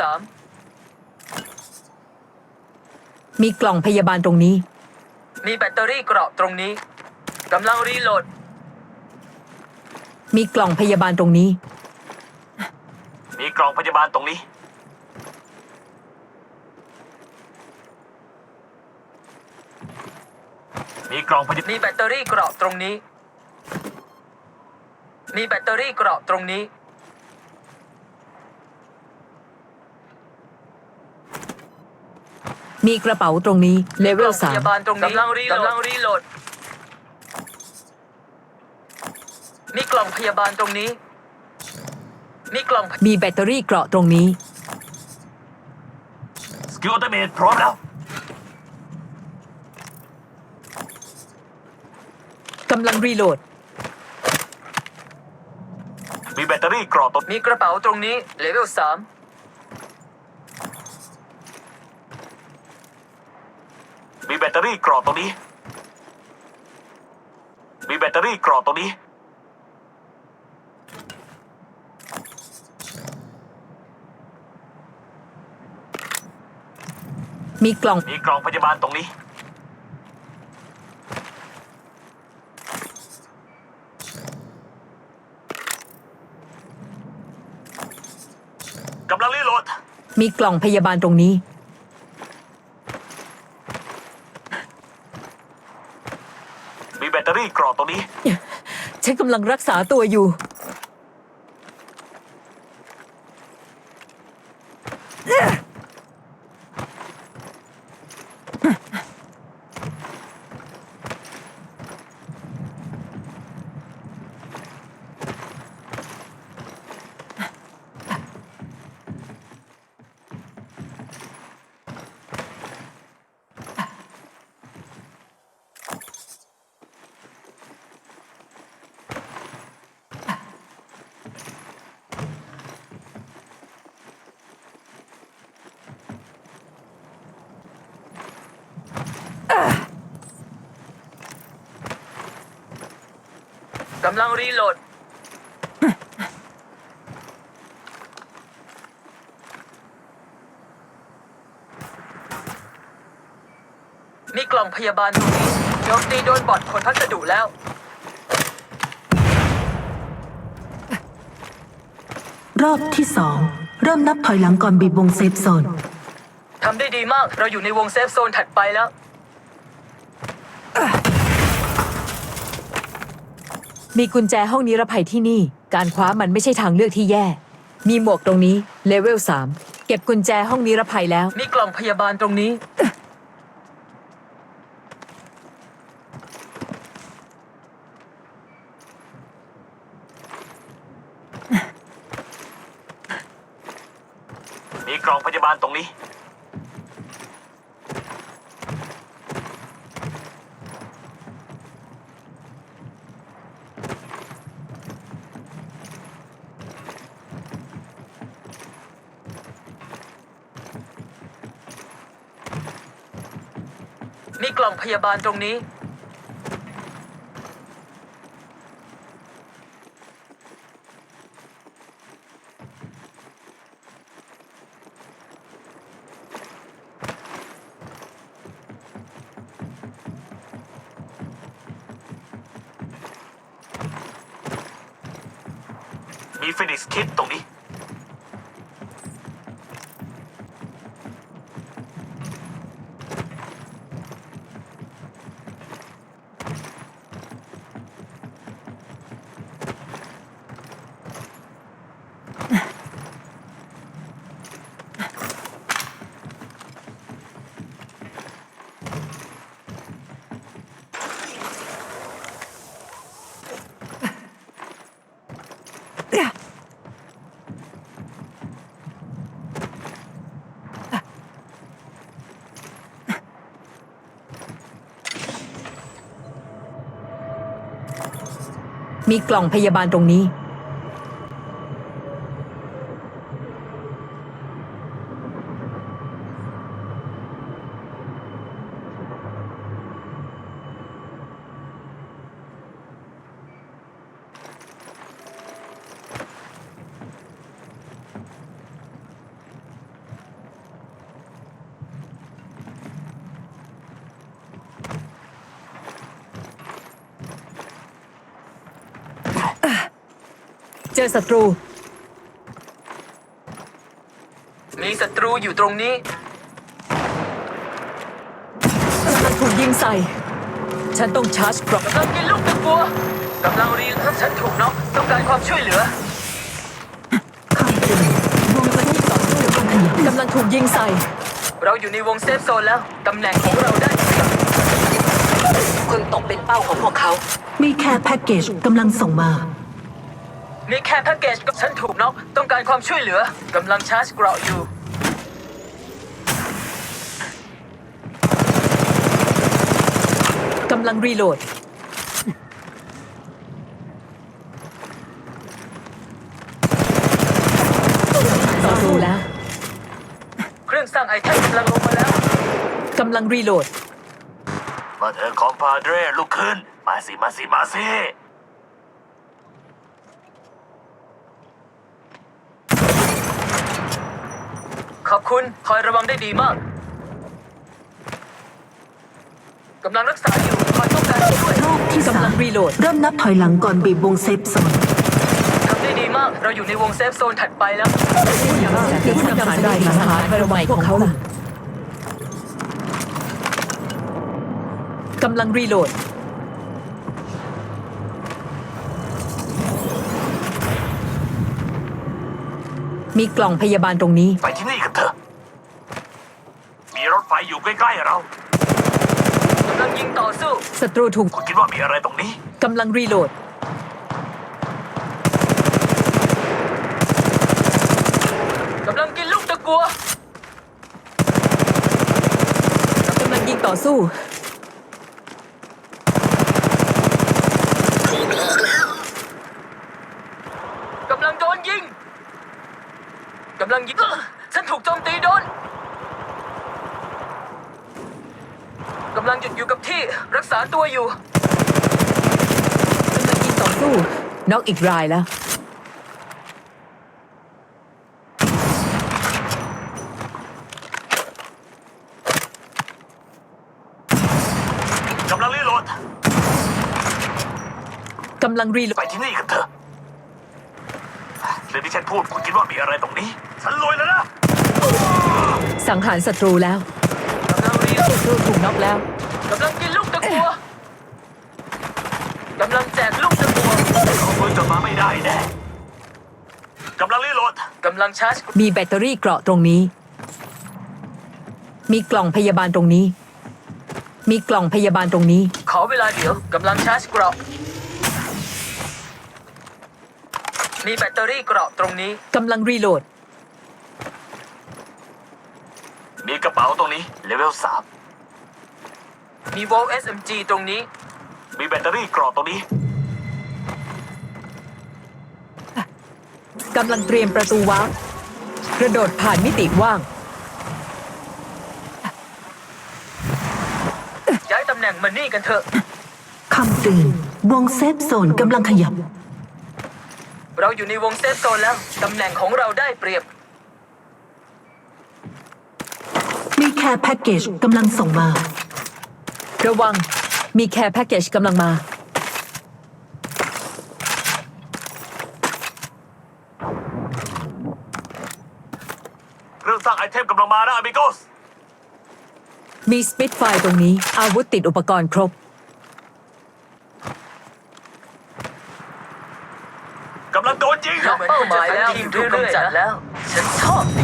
สามมีกล่องพยาบาลตรงนี้ มีแบตเตอรี่เกราะตรงนี้กำลังรีโหลด มีกล่องพยาบาลตรงนี้ มีกล่องพยาบาลตรงนี้ มีกล่องพยามีแบตเตอรี่เกราะตรงนี้ มีแบตเตอรี่เกราะตรงนี้ มีกระเป๋าตรงนี้เลเวลกล่องสาพมยาบาลตรงนี้กำลังรีโหลดกำลังรีโหลด มีกล่องพยาบาลตรงนี้ มีกล่องมีแบตเตอรี่เกราะตรงนี้ สกิลอัลติเมทพร้อมแล้ว กำลังรีโหลด มีแบตเตอรี่กรอบตรงมีกระเป๋าตรงนี้เลเวลสาม มีแบตเตอ รี่กรอบตรงนี้ มีแบตเตอรี่กรอบตรงนี้ มีกล่อง มีกล่องพยาบาลตรงนี้ กำลังรีโหลด มีกล่องพยาบาลตรงนี้ มีแบตเตอรี่กรอบตรงนี้ ฉัน กำลังรักษาตัวอยู่ กำลังรีโหลด มีกล่องพยาบาลตรงนี้โจมตีโดนบอดขนพัสดุแล้ว รอบที่สองเริ่มนับถอยหลังก่อนบีบวงเซฟโซน ทำได้ดีมาก เราอยู่ในวงเซฟโซนถัดไปแล้ว มีกุญแจห้องนิรภัยที่นี่ การคว้ามันไม่ใช่ทางเลือกที่แย่ มีหมวกตรงนี้เลเวลสามเก็บกุญแจห้องนิรภัยแล้ว มีกล่องพยาบาลตรงนี้ มีกล่องพยาบาลตรงนี้ มีกล่องพยาบาลตรงนี้ มีฟินิกส์คิดตรงนี้ มีกล่องพยาบาลตรงนี้ อศัตรู มีศัตรูอยู่ตรงนี้ กำลังถูกยิงใส่ ฉันต้องชาร์จกรอบกำลังกินลูกตะกัวกำลังรีนฉันถูกน็อกต้องการความช่วยเหลือคำเตือนวงเซฟโซนกำลังขยับกำลังถูกยิงใส่ เราอยู่ในวงเซฟโซนแล้วตำแหน่งของเราได้เปรียบคุณตกเป็นเป้าของพวกเขา มีแค่แพ็กเกจกำลังส่งมา มีแค่แพ็กเกจกับฉันถูกน็อกต้องการความช่วยเหลือกำลังชาร์จเกราะอยู่ กำลังรีโหลด ต่อสู้แล้ว เครื่องสร้างไอเทมกำลังลงมาแล้ว กำลังรีโหลด มาเถอะของพาเดรลุกขึ้น มาสิ มาสิ มาสิ อบคุณคอยระวังได้ดีมากกำลังรักษาอยู่คอยต้องการช่วยรอบที่กำสาลัมงรีโหลด เริ่มนับถอยหลังก่อนบีบวงเซฟโซนทำได้ดีมาก เราอยู่ในวงเซฟโซนถัดไปแล้วเดี๋ยวผู้นำสายทหารไประวังพวกเขาล่ะกำลังรีโหลด มีกล่องพยาบาลตรงนี้ ไปที่นี่กันเถอะ มีรถไฟอยู่ใกล้ๆเรากำลังยิงต่อสู้ศัตรูถูกคุณคิดว่ามีอะไรตรงนี้ กำลังรีโหลด กำลังกินลูกตะกัวกำลังยิงต่อสู้ กำลังโดนยิง กำลังยิงเอ้อฉันถูกโจมตีโดน กำลังหยุดอยู่กับที่รักษาตัวอยู่กำลังยิงต่อสู้น็อกอีกรายแล้ว กำลังรีโหลด กำลังรีโหลไปดที่นี่กันเถอะเรื่องที่ฉันพูดคุณคิดว่ามีอะไรตรงนี้ ฉันรวยแล้วนะ สังหารศัตรูแล้ว ศัตรูถูกน็อกแล้วกำลังกินลูกตะกัวกำลังแจกลูกตะกัวเขาฟื้นกลับมาไม่ได้แน่กำลังรีโหลดกำลังชาร์จมีแบตเตอรี่เกราะตรงนี้ มีกล่องพยาบาลตรงนี้ มีกล่องพยาบาลตรงนี้ ขอเวลาเดี๋ยวกำลังชาร์จเกราะมีแบตเตอรี่เกราะตรงนี้กำลังรีโหลด มีกระเป๋าตรงนี้เลเวลสามมีโวล SMG ตรงนี้ มีแบตเตอรี่กรอบตรงนี้ กำลังเตรียมประตูวาร์ปกระโดดผ่านมิติว่าง ย้ายตำแหน่งมานี่กันเถอะ คำเตือนวงเซฟโซนกำลังขยับ เราอยู่ในวงเซฟโซนแล้ว ตำแหน่งของเราได้เปรียบ มีแค่แพ็กเกจกำลังส่งมา ระวัง มีแคร์แพ็กเกจกำลังมาเรื่องสร้างไอเทมกำลังมานะอ m มิโกส มีสปิดไฟตรงนี้ อาวุธติดอุปกรณ์ครบ กำลังโดนยิง เหมือนเป้าหมายแล้วทีมถูกกำจัดแล้ว ฉันชอบสิ่งนี้